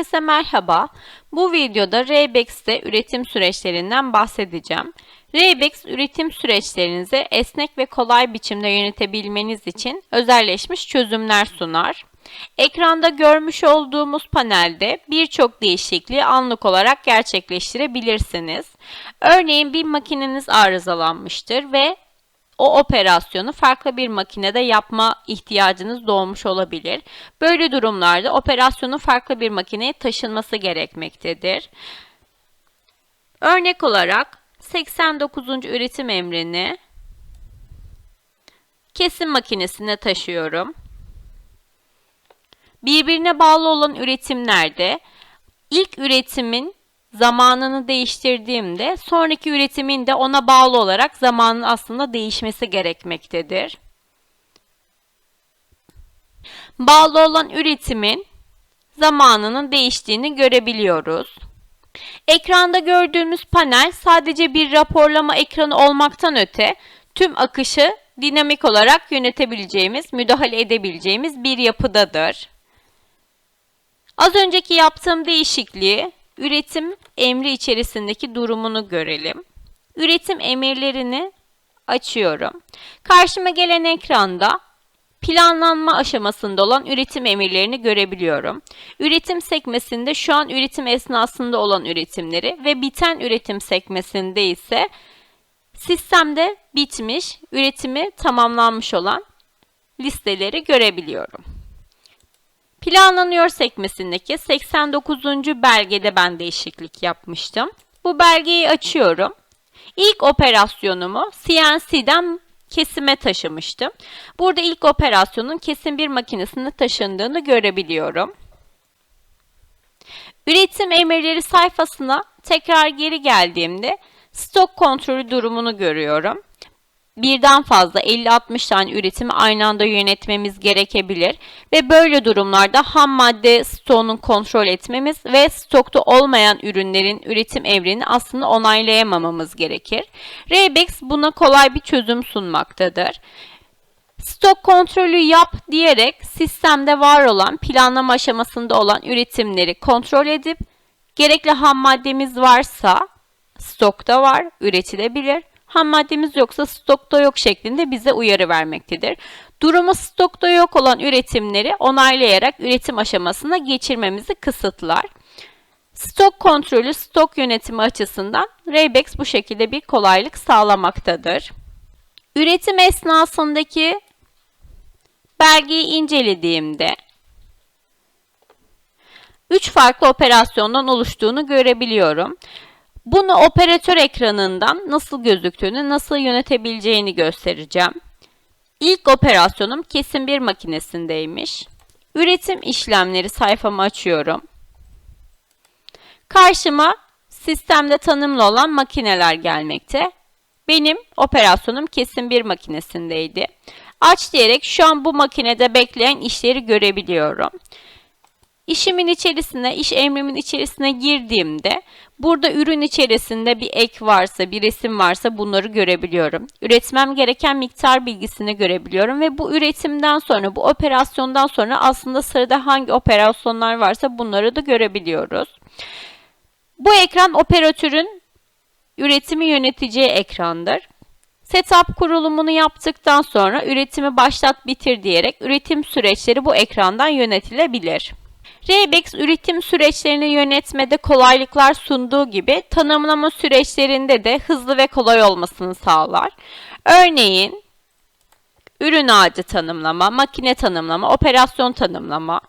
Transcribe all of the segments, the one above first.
Herkese merhaba. Bu videoda Raybex'te üretim süreçlerinden bahsedeceğim. Raybex üretim süreçlerinizi esnek ve kolay biçimde yönetebilmeniz için özelleşmiş çözümler sunar. Ekranda görmüş olduğumuz panelde birçok değişikliği anlık olarak gerçekleştirebilirsiniz. Örneğin bir makineniz arızalanmıştır ve o operasyonu farklı bir makinede yapma ihtiyacınız doğmuş olabilir. Böyle durumlarda operasyonun farklı bir makineye taşınması gerekmektedir. Örnek olarak 89. üretim emrini kesim makinesine taşıyorum. Birbirine bağlı olan üretimlerde ilk üretimin zamanını değiştirdiğimde sonraki üretimin de ona bağlı olarak zamanın aslında değişmesi gerekmektedir. Bağlı olan üretimin zamanının değiştiğini görebiliyoruz. Ekranda gördüğümüz panel sadece bir raporlama ekranı olmaktan öte tüm akışı dinamik olarak yönetebileceğimiz, müdahale edebileceğimiz bir yapıdadır. Az önceki yaptığım değişikliği üretim emri içerisindeki durumunu görelim. Üretim emirlerini açıyorum. Karşıma gelen ekranda planlanma aşamasında olan üretim emirlerini görebiliyorum. Üretim sekmesinde şu an üretim esnasında olan üretimleri ve biten üretim sekmesinde ise sistemde bitmiş, üretimi tamamlanmış olan listeleri görebiliyorum. Planlanıyor sekmesindeki 89. belgede ben değişiklik yapmıştım. Bu belgeyi açıyorum. İlk operasyonumu CNC'den kesime taşımıştım. Burada ilk operasyonun kesim bir makinesine taşındığını görebiliyorum. Üretim emirleri sayfasına tekrar geri geldiğimde stok kontrolü durumunu görüyorum birden fazla 50-60 tane üretimi aynı anda yönetmemiz gerekebilir ve böyle durumlarda ham madde stoğunu kontrol etmemiz ve stokta olmayan ürünlerin üretim evrini aslında onaylayamamamız gerekir. Rebex buna kolay bir çözüm sunmaktadır. Stok kontrolü yap diyerek sistemde var olan planlama aşamasında olan üretimleri kontrol edip gerekli ham maddemiz varsa stokta var, üretilebilir ham maddemiz yoksa stokta yok şeklinde bize uyarı vermektedir. Durumu stokta yok olan üretimleri onaylayarak üretim aşamasına geçirmemizi kısıtlar. Stok kontrolü, stok yönetimi açısından Raybex bu şekilde bir kolaylık sağlamaktadır. Üretim esnasındaki belgeyi incelediğimde 3 farklı operasyondan oluştuğunu görebiliyorum. Bunu operatör ekranından nasıl gözüktüğünü, nasıl yönetebileceğini göstereceğim. İlk operasyonum kesim bir makinesindeymiş. Üretim işlemleri sayfamı açıyorum. Karşıma sistemde tanımlı olan makineler gelmekte. Benim operasyonum kesim bir makinesindeydi. Aç diyerek şu an bu makinede bekleyen işleri görebiliyorum. İşimin içerisine, iş emrimin içerisine girdiğimde burada ürün içerisinde bir ek varsa, bir resim varsa bunları görebiliyorum. Üretmem gereken miktar bilgisini görebiliyorum ve bu üretimden sonra, bu operasyondan sonra aslında sırada hangi operasyonlar varsa bunları da görebiliyoruz. Bu ekran operatörün üretimi yöneteceği ekrandır. Setup kurulumunu yaptıktan sonra üretimi başlat bitir diyerek üretim süreçleri bu ekrandan yönetilebilir. Rebex üretim süreçlerini yönetmede kolaylıklar sunduğu gibi tanımlama süreçlerinde de hızlı ve kolay olmasını sağlar. Örneğin ürün ağacı tanımlama, makine tanımlama, operasyon tanımlama,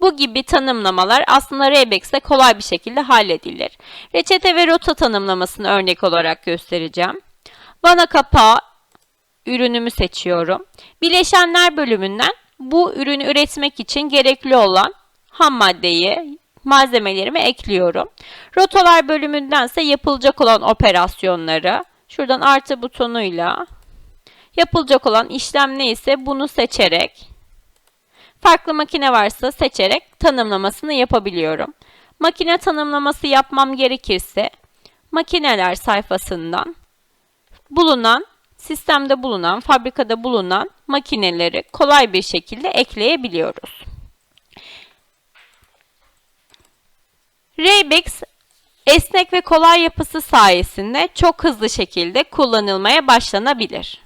bu gibi tanımlamalar aslında Rebex'te kolay bir şekilde halledilir. Reçete ve rota tanımlamasını örnek olarak göstereceğim. Vana kapağı ürünümü seçiyorum. Bileşenler bölümünden bu ürünü üretmek için gerekli olan ham maddeyi, malzemelerimi ekliyorum. Rotalar bölümündense yapılacak olan operasyonları şuradan artı butonuyla yapılacak olan işlem neyse bunu seçerek farklı makine varsa seçerek tanımlamasını yapabiliyorum. Makine tanımlaması yapmam gerekirse makineler sayfasından bulunan sistemde bulunan, fabrikada bulunan makineleri kolay bir şekilde ekleyebiliyoruz. Raybex esnek ve kolay yapısı sayesinde çok hızlı şekilde kullanılmaya başlanabilir.